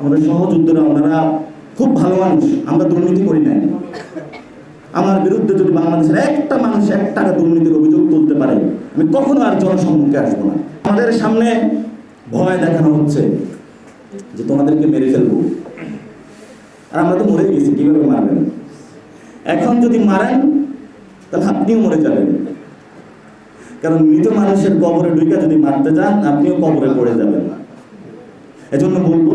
আমাদের সহযোদ্ধারা ওনারা খুব ভালো মানুষ, আমরা দুর্নীতি করি নাই। আমার বিরুদ্ধে যদি বাংলাদেশের একটা মানুষ এক টাকা দুর্নীতির অভিযোগ তুলতে পারে, আমি কখনো আর জনসম্মুখে আসব না। আমাদের সামনে ভয় দেখানো হচ্ছে যে তোমাদেরকে মেরে ফেলব। আর আমরা তো মরে গেছি, কীভাবে মারবেন? এখন যদি মারেন, তাহলে আপনিও মরে যাবেন। কারণ মৃত মানুষের কবরে ঢুকে যদি মারতে যান, আপনিও কবরে পড়ে যাবেন। এজন্য বলব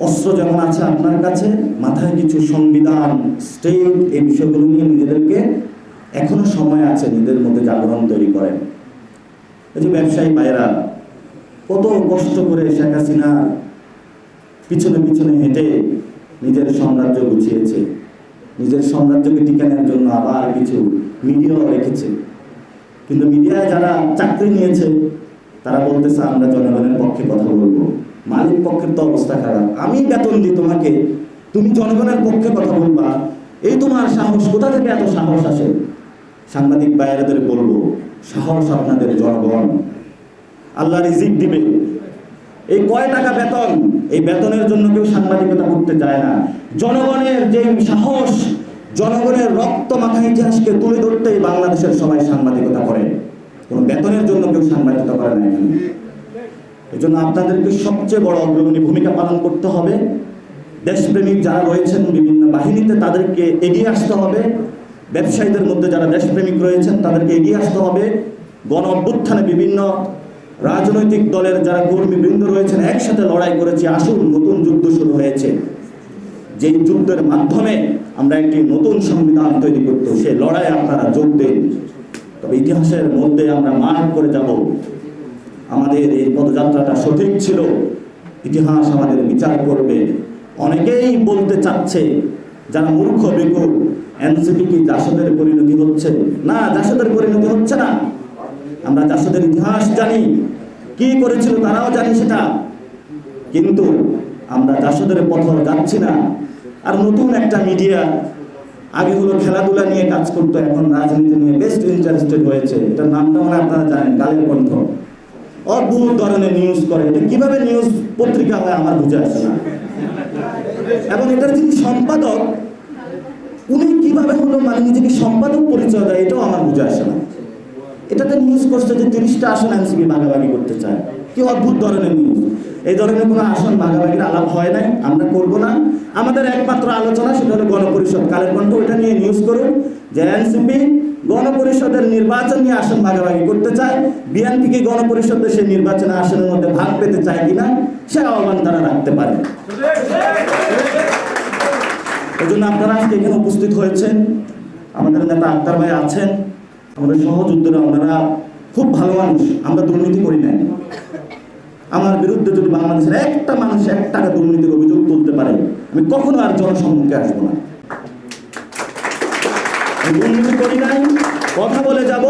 অস্ত্র যেমন আছে আপনার কাছে? মাথায় কিছু সংবিধান স্টেট এই বিষয়গুলো নিয়ে নিজেদেরকে এখনও সময় আছে নিজেদের মধ্যে জাগরণ তৈরি করেন। এই যে ব্যবসায়ী ভাইয়েরা, কত কষ্ট করে শেখ হাসিনা পিছনে পিছনে হেঁটে নিজের সাম্রাজ্য গুছিয়েছে। নিজের সাম্রাজ্যকে টিকানোর জন্য আবার কিছু মিডিয়াও রেখেছে। কিন্তু মিডিয়ায় যারা চাকরি নিয়েছে, তারা বলতেছে, আমরা জনগণের পক্ষে কথা বলব। মালিক পক্ষের তো অবস্থা খারাপ। আমি বেতন দিই তোমাকে। তুমি জনগণের পক্ষে কথা বলবা। এই তোমার সাহস, কোথা থেকে এত সাহস আসে? সাংবাদিক বাইরেদের বলব, সাহস আপনাদের জনগণ। আল্লাহ রিজিক দিবে। এই কয় টাকা বেতন? এই বেতনের জন্য কেউ সাংবাদিকতা করতে চায় না। জনগণের যে সাহস, জনগণের রক্ত মাথা ইতিহাসকে তুলে ধরতেই বাংলাদেশের সবাই সাংবাদিকতা করে। কোনো বেতনের জন্য কেউ সাংবাদিকতা করে না এই জন্য আপনাদেরকে সবচেয়ে বড় অগ্রগণী ভূমিকা পালন করতে হবে। দেশপ্রেমিক যারা রয়েছেন, বিভিন্ন বাহিনীতে তাদেরকে এগিয়ে আসতে হবে। ব্যবসায়ীদের মধ্যে যারা দেশপ্রেমিক রয়েছেন, তাদেরকে এগিয়ে আসতে হবে। গণ অভ্যুত্থানে বিভিন্ন রাজনৈতিক দলের যারা কর্মীবৃন্দ রয়েছেন, একসাথে লড়াই করেছে। আসুন, নতুন যুদ্ধ শুরু হয়েছে। যেই যুদ্ধের মাধ্যমে আমরা একটি নতুন সংবিধান তৈরি করতে সেই লড়াই আপনারা যোগ দেন। তবে ইতিহাসের মধ্যে আমরা মার্ক করে যাব। আমাদের এই পদযাত্রাটা সঠিক ছিল। ইতিহাস আমাদের বিচার করবে। অনেকেই বলতে চাচ্ছে, যারা মূর্খ বেকুর এনসিপি কি জাসদের পরিণতি হচ্ছে? না, জাসদের পরিণতি হচ্ছে না। আমরা জাসদের ইতিহাস জানি। কি করেছিল তারাও জানি সেটা। কিন্তু আমরা জাসদের পথ যাচ্ছি না। আর নতুন একটা মিডিয়া আগে হলো খেলাধুলা নিয়ে কাজ করতো, এখন রাজনীতি নিয়ে বেস্ট ইন্টারেস্টেড হয়েছে। এটার নামটা মানে আপনারা জানেন কালের কণ্ঠ। অদ্ভুত ধরনের নিউজ করে এটা। কীভাবে নিউজ পত্রিকা হয় আমার বুঝে আসে না। এবং এটার যিনি সম্পাদক, উনি কীভাবে হলো মানে নিজেকে সম্পাদক পরিচয় দেয়, এটাও আমার বুঝে আসে না। এটাতে নিউজ করছে যে তিরিশটা আসন এনসিপি ভাগাভাগি করতে চায়। কি অদ্ভুত ধরনের নিউজ এই ধরনের কোনো আসন ভাগাভাগির আলাপ হয় নাই, আমরা করব না। আমাদের একমাত্র আলোচনা সেটা হলো গণপরিষদ। কালের কণ্ঠ ওইটা নিয়ে নিউজ করুন। যে এনসিপি, গণপরিষদের নির্বাচন নিয়ে আসন ভাগাভাগি করতে চায়। বিএনপি কি গণপরিষদের সেই নির্বাচনে আসনের মধ্যে ভাগ পেতে চায় কিনা, সে আহ্বান তারা রাখতে পারে। এই জন্য আপনারা আজকে এখানে উপস্থিত হয়েছেন। আমাদের নেতা আক্তার ভাই আছেন। আমাদের সহযোদ্ধারা ওনারা খুব ভালো মানুষ। আমরা দুর্নীতি করি নাই। আমার বিরুদ্ধে যদি বাংলাদেশের একটা মানুষ এক টাকা দুর্নীতির অভিযোগ তুলতে পারে, আমি কখনো আর জনসম্মুখে আসব না। দুর্নীতি করি নাই, কথা বলে যাব,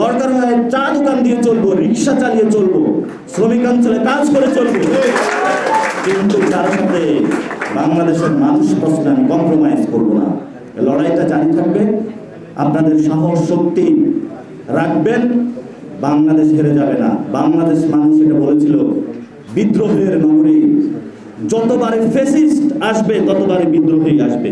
দরকার হয় চা দোকান দিয়ে চলবো, রিক্সা চালিয়ে চলবো, শ্রমিক অঞ্চলে কাজ করে চলবো। কিন্তু তার সাথে বাংলাদেশের মানুষ প্রশ্নে আমি কম্প্রোমাইজ করব না লড়াইটা জারি থাকবে, আপনাদের সাহস, শক্তি রাখবেন, বাংলাদেশ হেরে যাবে না, বাংলাদেশ মানুষ এটা বিদ্রোহের নগরী যতবারে ফেসিস্ট আসবে ততবারে বিদ্রোহী আসবে।